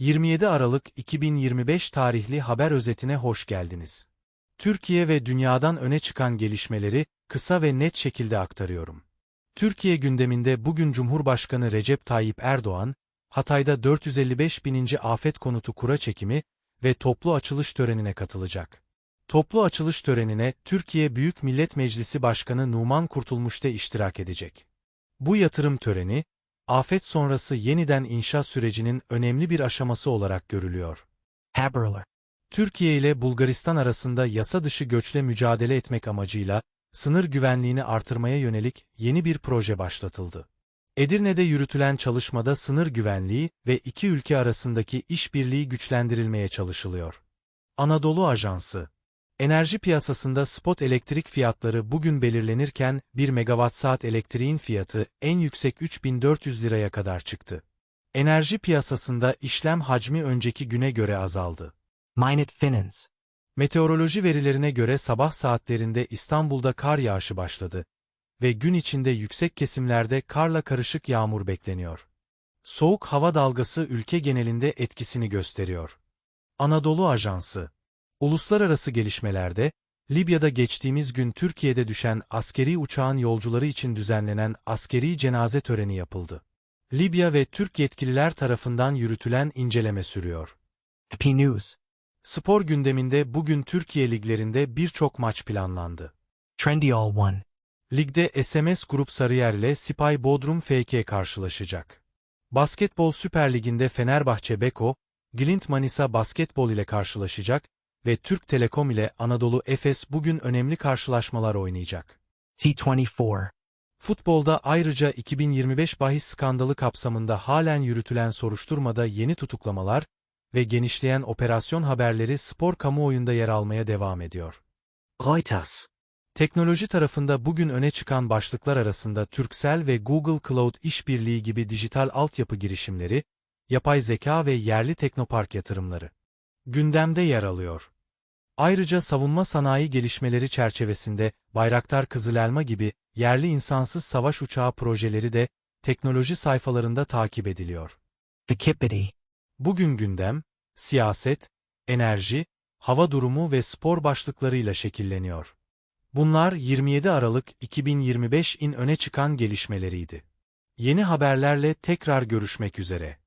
27 Aralık 2025 tarihli haber özetine hoş geldiniz. Türkiye ve dünyadan öne çıkan gelişmeleri kısa ve net şekilde aktarıyorum. Türkiye gündeminde bugün Cumhurbaşkanı Recep Tayyip Erdoğan, Hatay'da 455 bininci afet konutu kura çekimi ve toplu açılış törenine katılacak. Toplu açılış törenine Türkiye Büyük Millet Meclisi Başkanı Numan Kurtulmuş da iştirak edecek. Bu yatırım töreni, afet sonrası yeniden inşa sürecinin önemli bir aşaması olarak görülüyor. Haberler. Türkiye ile Bulgaristan arasında yasa dışı göçle mücadele etmek amacıyla sınır güvenliğini artırmaya yönelik yeni bir proje başlatıldı. Edirne'de yürütülen çalışmada sınır güvenliği ve iki ülke arasındaki işbirliği güçlendirilmeye çalışılıyor. Anadolu Ajansı Enerji piyasasında spot elektrik fiyatları bugün belirlenirken 1 megawatt saat elektriğin fiyatı en yüksek 3400 liraya kadar çıktı. Enerji piyasasında işlem hacmi önceki güne göre azaldı. Minot Finance. Meteoroloji verilerine göre sabah saatlerinde İstanbul'da kar yağışı başladı ve gün içinde yüksek kesimlerde karla karışık yağmur bekleniyor. Soğuk hava dalgası ülke genelinde etkisini gösteriyor. Anadolu Ajansı Uluslararası gelişmelerde, Libya'da geçtiğimiz gün Türkiye'de düşen askeri uçağın yolcuları için düzenlenen askeri cenaze töreni yapıldı. Libya ve Türk yetkililer tarafından yürütülen inceleme sürüyor. The News. Spor gündeminde bugün Türkiye liglerinde birçok maç planlandı. Trendyol One. Ligde SMS Grup Sarıyer ile Sipay Bodrum FK karşılaşacak. Basketbol Süper Ligi'nde Fenerbahçe Beko, Glint Manisa Basketbol ile karşılaşacak ve Türk Telekom ile Anadolu Efes bugün önemli karşılaşmalar oynayacak. T24. Futbolda ayrıca 2025 bahis skandalı kapsamında halen yürütülen soruşturmada yeni tutuklamalar ve genişleyen operasyon haberleri spor kamuoyunda yer almaya devam ediyor. Reuters. Teknoloji tarafında bugün öne çıkan başlıklar arasında Turkcell ve Google Cloud işbirliği gibi dijital altyapı girişimleri, yapay zeka ve yerli teknopark yatırımları gündemde yer alıyor. Ayrıca savunma sanayi gelişmeleri çerçevesinde Bayraktar Kızılelma gibi yerli insansız savaş uçağı projeleri de teknoloji sayfalarında takip ediliyor. Bugün gündem, siyaset, enerji, hava durumu ve spor başlıklarıyla şekilleniyor. Bunlar 27 Aralık 2025'in öne çıkan gelişmeleriydi. Yeni haberlerle tekrar görüşmek üzere.